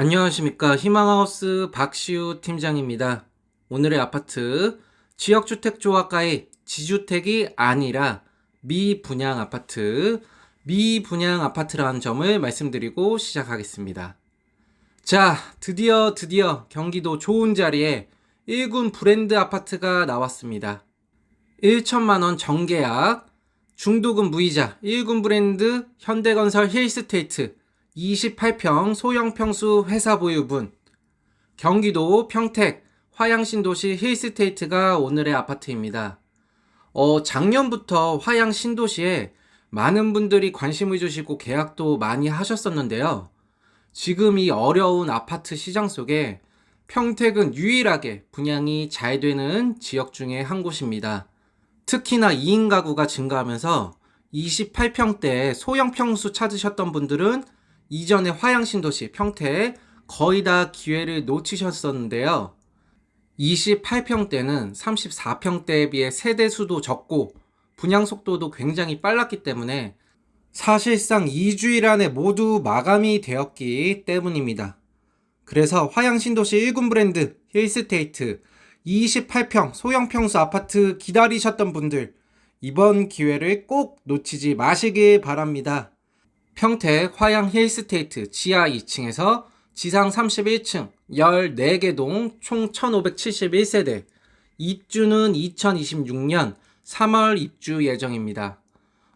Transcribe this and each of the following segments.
안녕하십니까. 희망하우스 박시우 팀장입니다. 오늘의 아파트 지역주택조합가의 지주택이 아니라 미분양 아파트, 미분양 아파트라는 점을 말씀드리고 시작하겠습니다. 자, 드디어 드디어 경기도 좋은 자리에 1군 브랜드 아파트가 나왔습니다. 1천만 원 정계약, 중도금 무이자, 1군 브랜드 현대건설 힐스테이트 28평 소형 평수 회사 보유분 경기도 평택 화양신도시 힐스테이트가 오늘의 아파트입니다. 어, 작년부터 화양신도시에 많은 분들이 관심을 주시고 계약도 많이 하셨었는데요. 지금 이 어려운 아파트 시장 속에 평택은 유일하게 분양이 잘 되는 지역 중에 한 곳입니다. 특히나 2인 가구가 증가하면서 28평대 소형 평수 찾으셨던 분들은 이전에 화양 신도시 평택 거의 다 기회를 놓치셨었는데요. 28평대는 34평대에 비해 세대 수도 적고 분양 속도도 굉장히 빨랐기 때문에 사실상 2주일 안에 모두 마감이 되었기 때문입니다. 그래서 화양 신도시 1군 브랜드 힐스테이트 28평 소형 평수 아파트 기다리셨던 분들 이번 기회를 꼭 놓치지 마시길 바랍니다. 평택 화양 힐스테이트 지하 2층에서 지상 31층 14개 동 총 1571세대 입주는 2026년 3월 입주 예정입니다.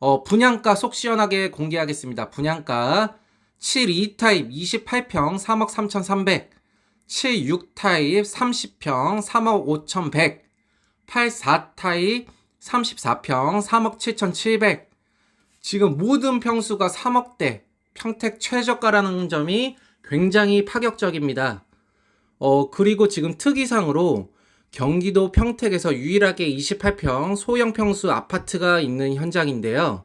어, 분양가 속 시원하게 공개하겠습니다. 분양가 72 타입 28평 3억 3,300, 76 타입 30평 3억 5,100, 84 타입 34평 3억 7,700. 지금 모든 평수가 3억대, 평택 최저가라는 점이 굉장히 파격적입니다. 어, 그리고 지금 특이상으로 경기도 평택에서 유일하게 28평 소형 평수 아파트가 있는 현장인데요.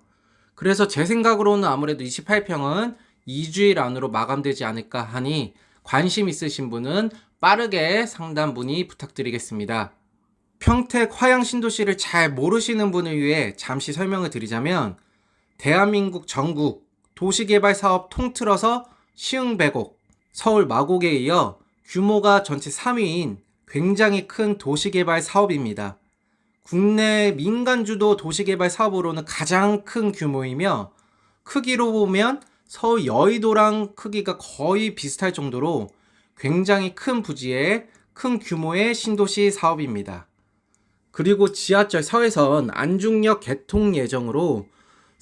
그래서 제 생각으로는 아무래도 28평은 2주일 안으로 마감되지 않을까 하니 관심 있으신 분은 빠르게 상담 문의 부탁드리겠습니다. 평택 화양 신도시를 잘 모르시는 분을 위해 잠시 설명을 드리자면 대한민국 전국 도시개발 사업 통틀어서 시흥배곡, 서울 마곡에 이어 규모가 전체 3위인 굉장히 큰 도시개발 사업입니다. 국내 민간주도 도시개발 사업으로는 가장 큰 규모이며 크기로 보면 서울 여의도랑 크기가 거의 비슷할 정도로 굉장히 큰 부지의 큰 규모의 신도시 사업입니다. 그리고 지하철 서해선 안중역 개통 예정으로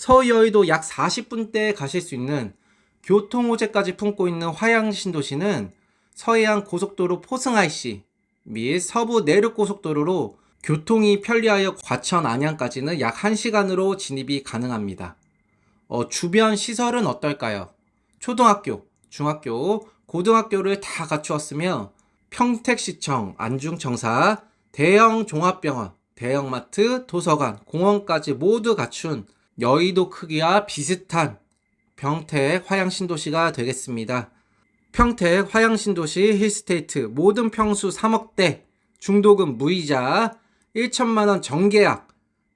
서울 여의도 약 40분대 가실 수 있는 교통 호재까지 품고 있는 화양 신도시는 서해안 고속도로 포승 IC 및 서부 내륙 고속도로로 교통이 편리하여 과천 안양까지는 약 1시간으로 진입이 가능합니다. 어, 주변 시설은 어떨까요? 초등학교, 중학교, 고등학교를 다 갖추었으며 평택시청, 안중청사, 대형 종합병원, 대형마트, 도서관, 공원까지 모두 갖춘 여의도 크기와 비슷한 평택 화양신도시가 되겠습니다. 평택 화양신도시 힐스테이트 모든 평수 3억대, 중도금 무이자, 1천만원 정계약,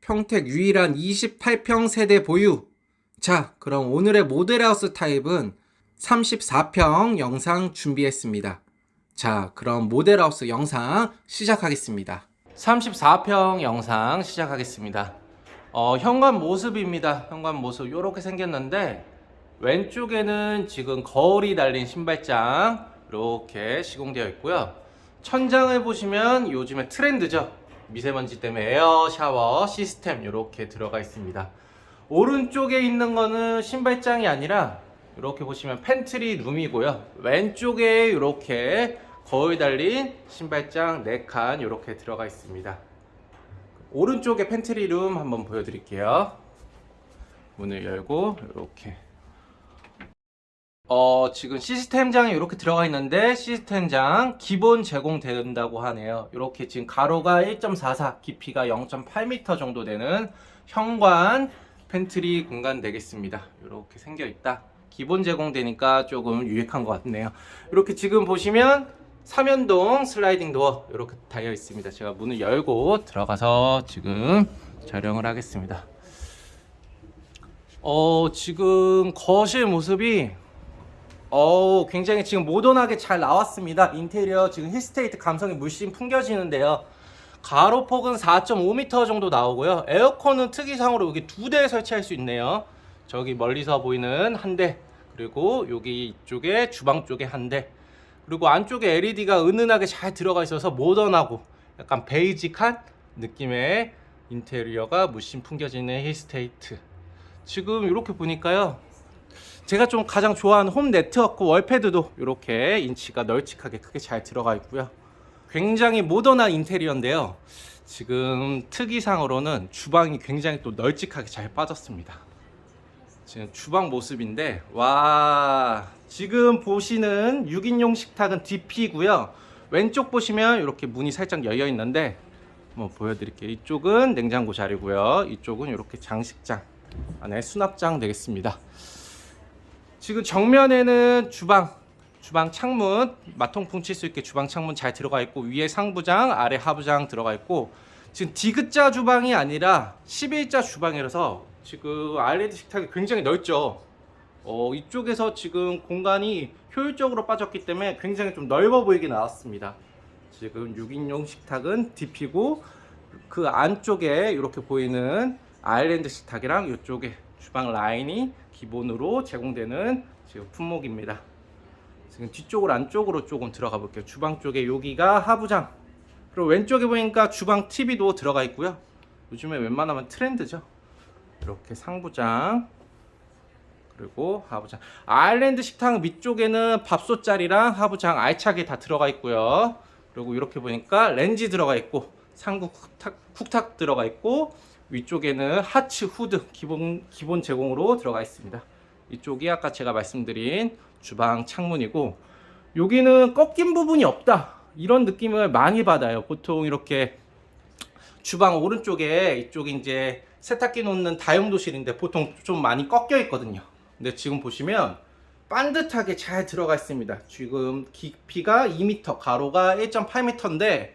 평택 유일한 28평 세대 보유. 자, 그럼 오늘의 모델하우스 타입은 34평 영상 준비했습니다. 자, 그럼 모델하우스 영상 시작하겠습니다. 34평 영상 시작하겠습니다. 어, 현관 모습입니다. 현관 모습 이렇게 생겼는데 왼쪽에는 지금 거울이 달린 신발장 이렇게 시공되어 있고요. 천장을 보시면 요즘에 트렌드죠. 미세먼지 때문에 에어 샤워 시스템 이렇게 들어가 있습니다. 오른쪽에 있는 거는 신발장이 아니라 이렇게 보시면 팬트리 룸이고요. 왼쪽에 이렇게 거울 달린 신발장 4칸 이렇게 들어가 있습니다. 오른쪽에 팬트리 룸 한번 보여드릴게요. 문을 열고 이렇게 어, 지금 시스템장이 이렇게 들어가 있는데 시스템장 기본 제공된다고 하네요. 이렇게 지금 가로가 1.44, 깊이가 0.8m 정도 되는 현관 팬트리 공간 되겠습니다. 이렇게 생겨 있다. 기본 제공되니까 조금 유익한 것 같네요. 이렇게 지금 보시면 삼연동 슬라이딩 도어 이렇게 달려 있습니다. 제가 문을 열고 들어가서 지금 촬영을 하겠습니다. 어, 지금 거실 모습이 어우, 굉장히 지금 모던하게 잘 나왔습니다. 인테리어 지금 힐스테이트 감성이 물씬 풍겨지는데요. 가로폭은 4.5m 정도 나오고요. 에어컨은 특이상으로 여기 두 대 설치할 수 있네요. 저기 멀리서 보이는 한 대, 그리고 여기 이쪽에 주방 쪽에 한 대, 그리고 안쪽에 LED가 은은하게 잘 들어가 있어서 모던하고 약간 베이직한 느낌의 인테리어가 물씬 풍겨지는 힐스테이트. 지금 이렇게 보니까요. 제가 좀 가장 좋아하는 홈 네트워크 월패드도 이렇게 인치가 널찍하게 크게 잘 들어가 있고요. 굉장히 모던한 인테리어인데요. 지금 특이상으로는 주방이 굉장히 또 널찍하게 잘 빠졌습니다. 지금 주방 모습인데 와 지금 보시는 6인용 식탁은 DP고요. 왼쪽 보시면 이렇게 문이 살짝 열려 있는데 한번 보여드릴게요. 이쪽은 냉장고 자리고요. 이쪽은 이렇게 장식장 안에 수납장 되겠습니다. 지금 정면에는 주방, 주방 창문, 마통풍 칠 수 있게 주방 창문 잘 들어가 있고 위에 상부장, 아래 하부장 들어가 있고 지금 디귿자 주방이 아니라 11자 주방이라서 지금 아일랜드 식탁이 굉장히 넓죠. 어, 이쪽에서 지금 공간이 효율적으로 빠졌기 때문에 굉장히 좀 넓어 보이게 나왔습니다. 지금 6인용 식탁은 DP고 그 안쪽에 이렇게 보이는 아일랜드 식탁이랑 이쪽에 주방 라인이 기본으로 제공되는 지금 품목입니다. 지금 뒤쪽으로 안쪽으로 조금 들어가 볼게요. 주방 쪽에 여기가 하부장. 그리고 왼쪽에 보니까 주방 TV도 들어가 있고요. 요즘에 웬만하면 트렌드죠. 이렇게 상부장 그리고 하부장. 아일랜드 식탁 밑쪽에는 밥솥 자리랑 하부장 알차게 다 들어가 있고요. 그리고 이렇게 보니까 렌지 들어가 있고 상부 쿡탁, 쿡탁 들어가 있고 위쪽에는 하츠 후드 기본 기본 제공으로 들어가 있습니다. 이쪽이 아까 제가 말씀드린 주방 창문이고 여기는 꺾인 부분이 없다 이런 느낌을 많이 받아요. 보통 이렇게 주방 오른쪽에 이쪽이 이제 세탁기 놓는 다용도실인데 보통 좀 많이 꺾여 있거든요. 근데 지금 보시면 반듯하게 잘 들어가 있습니다. 지금 깊이가 2m, 가로가 1.8m인데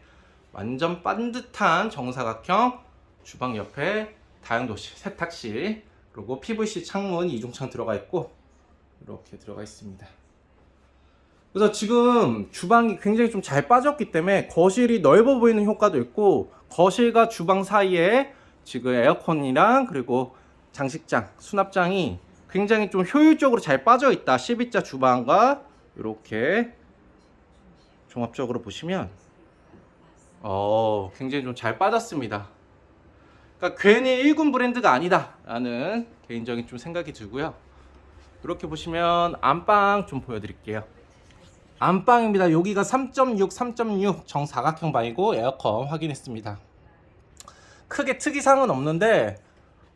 완전 반듯한 정사각형 주방 옆에 다용도실, 세탁실, 그리고 PVC 창문 이중창 들어가 있고 이렇게 들어가 있습니다. 그래서 지금 주방이 굉장히 좀 잘 빠졌기 때문에 거실이 넓어 보이는 효과도 있고 거실과 주방 사이에 지금 에어컨이랑 그리고 장식장, 수납장이 굉장히 좀 효율적으로 잘 빠져 있다. 12자 주방과 이렇게 종합적으로 보시면 어, 굉장히 좀 잘 빠졌습니다. 그러니까 괜히 1군 브랜드가 아니다라는 개인적인 좀 생각이 들고요. 이렇게 보시면 안방 좀 보여드릴게요. 안방입니다. 여기가 3.6, 3.6 정사각형 방이고 에어컨 확인했습니다. 크게 특이사항은 없는데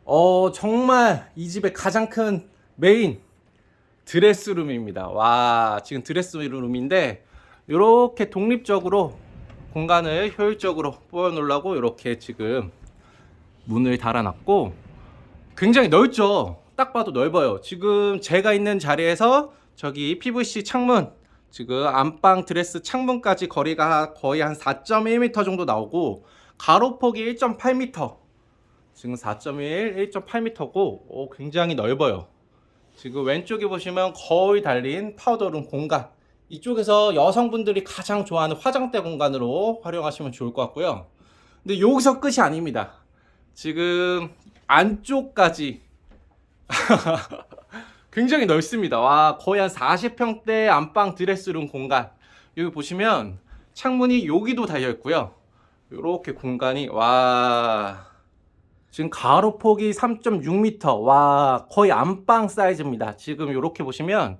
어 정말 이 집의 가장 큰 메인 드레스룸입니다. 와 지금 드레스룸인데 이렇게 독립적으로 공간을 효율적으로 뽑아 놓으려고 이렇게 지금 문을 달아놨고 굉장히 넓죠. 딱 봐도 넓어요. 지금 제가 있는 자리에서 저기 PVC 창문 지금 안방 드레스 창문까지 거리가 거의 한 4.1m 정도 나오고 가로폭이 1.8m 지금 4.1, 1.8m고 오, 굉장히 넓어요. 지금 왼쪽에 보시면 거의 달린 파우더룸 공간 이쪽에서 여성분들이 가장 좋아하는 화장대 공간으로 활용하시면 좋을 것 같고요. 근데 여기서 끝이 아닙니다. 지금 안쪽까지 굉장히 넓습니다. 와, 거의 한 40평대 안방 드레스룸 공간. 여기 보시면 창문이 여기도 달려 있고요. 이렇게 공간이 와 지금 가로폭이 3.6m 와 거의 안방 사이즈입니다. 지금 이렇게 보시면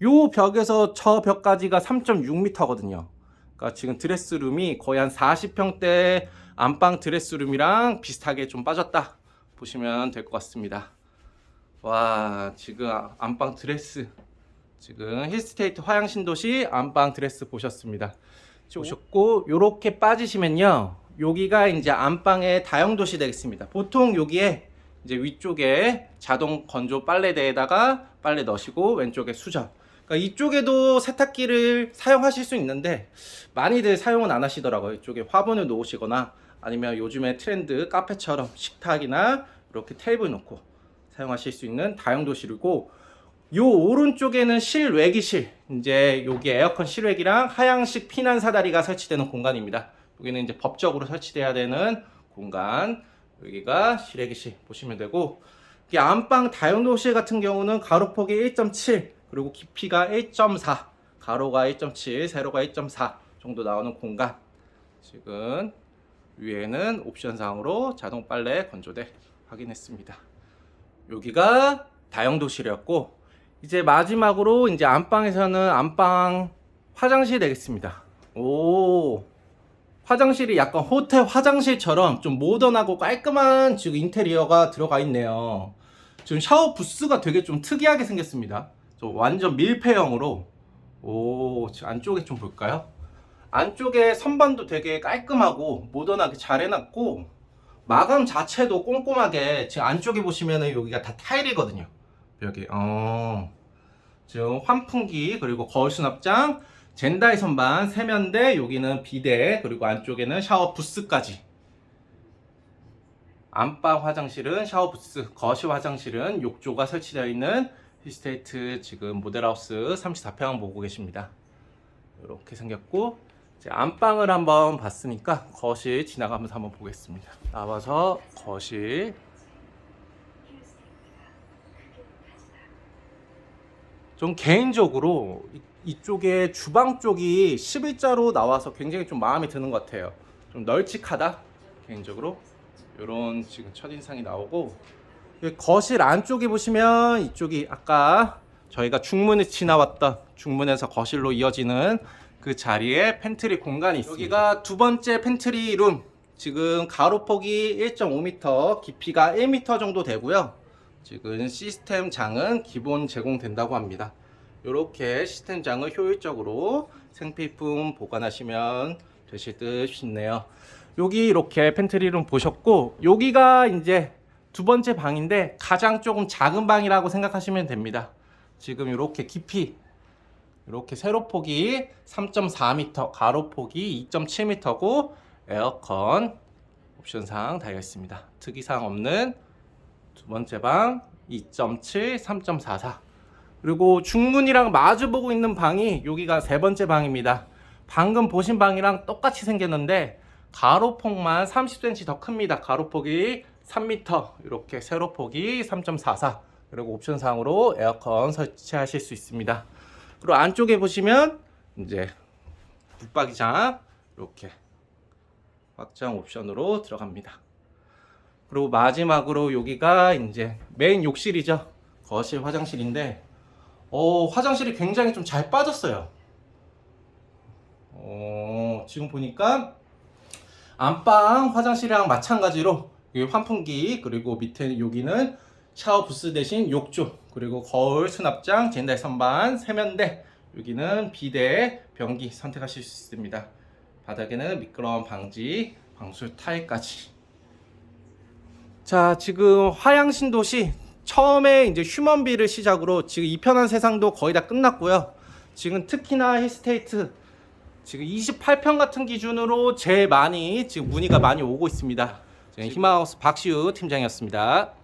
요 벽에서 저 벽까지가 3.6m거든요. 그러니까 지금 드레스룸이 거의 한 40평대 안방 드레스룸이랑 비슷하게 좀 빠졌다 보시면 될 것 같습니다. 와 지금 안방 드레스 지금 힐스테이트 화양신도시 안방 드레스 보셨습니다. 오셨고 요렇게 빠지시면요 여기가 이제 안방의 다용도시 되겠습니다. 보통 여기에 이제 위쪽에 자동 건조 빨래대에다가 빨래 넣으시고 왼쪽에 수전. 그러니까 이쪽에도 세탁기를 사용하실 수 있는데 많이들 사용은 안 하시더라고요. 이쪽에 화분을 놓으시거나 아니면 요즘에 트렌드 카페처럼 식탁이나 이렇게 테이블 놓고 사용하실 수 있는 다용도실이고 요 오른쪽에는 실외기실 이제 여기 에어컨 실외기랑 하향식 피난 사다리가 설치되는 공간입니다. 여기는 이제 법적으로 설치돼야 되는 공간. 여기가 실외기실 보시면 되고 이 안방 다용도실 같은 경우는 가로폭이 1.7 그리고 깊이가 1.4 가로가 1.7 세로가 1.4 정도 나오는 공간. 지금 위에는 옵션상으로 자동 빨래 건조대 확인했습니다. 여기가 다용도실이었고 이제 마지막으로 이제 안방에서는 안방 화장실 되겠습니다. 오 화장실이 약간 호텔 화장실처럼 좀 모던하고 깔끔한 지금 인테리어가 들어가 있네요. 지금 샤워 부스가 되게 좀 특이하게 생겼습니다. 좀 완전 밀폐형으로 오 안쪽에 좀 볼까요? 안쪽에 선반도 되게 깔끔하고 모던하게 잘 해놨고 마감 자체도 꼼꼼하게 지금 안쪽에 보시면은 여기가 다 타일이거든요. 여기 어 지금 환풍기 그리고 거울 수납장 젠다이 선반 세면대 여기는 비데 그리고 안쪽에는 샤워 부스까지 안방 화장실은 샤워 부스 거실 화장실은 욕조가 설치되어 있는 힐스테이트 지금 모델하우스 34평 보고 계십니다. 이렇게 생겼고 이제 안방을 한번 봤으니까 거실 지나가면서 한번 보겠습니다. 나와서 거실 좀 개인적으로 이- 이쪽에 주방 쪽이 11자로 나와서 굉장히 좀 마음에 드는 것 같아요. 좀 널찍하다 개인적으로 이런 지금 첫인상이 나오고 거실 안쪽에 보시면 이쪽이 아까 저희가 중문에 지나왔던 중문에서 거실로 이어지는 그 자리에 팬트리 공간이 있습니다. 여기가 두 번째 팬트리 룸. 지금 가로폭이 1.5m, 깊이가 1m 정도 되고요. 지금 시스템 장은 기본 제공된다고 합니다. 이렇게 시스템 장을 효율적으로 생필품 보관하시면 되실 듯 싶네요. 여기 이렇게 팬트리룸 보셨고 여기가 이제 두 번째 방인데 가장 조금 작은 방이라고 생각하시면 됩니다. 지금 이렇게 깊이 이렇게 세로폭이 3.4m, 가로폭이 2.7m고 에어컨 옵션상 달려 있습니다. 특이사항 없는 두 번째 방 2.7, 3.44 그리고 중문이랑 마주 보고 있는 방이 여기가 세 번째 방입니다. 방금 보신 방이랑 똑같이 생겼는데 가로폭만 30cm 더 큽니다. 가로폭이 3m 이렇게 세로폭이 3.44 그리고 옵션 상으로 에어컨 설치하실 수 있습니다. 그리고 안쪽에 보시면 이제 붙박이장 이렇게 확장 옵션으로 들어갑니다. 그리고 마지막으로 여기가 이제 메인 욕실이죠. 거실 화장실인데 어, 화장실이 굉장히 좀 잘 빠졌어요. 어, 지금 보니까 안방 화장실이랑 마찬가지로 환풍기 그리고 밑에 여기는 샤워 부스 대신 욕조 그리고 거울 수납장 젠다이 선반 세면대 여기는 비대 변기 선택하실 수 있습니다 바닥에는 미끄러움 방지 방수 타일까지 자 지금 화양 신도시 처음에 이제 휴먼비를 시작으로 지금 이 편한 세상도 거의 다 끝났고요 지금 특히나 힐스테이트 지금 28평 같은 기준으로 제일 많이 지금 문의가 많이 오고 있습니다. 지금 희망하우스 박시우 팀장이었습니다.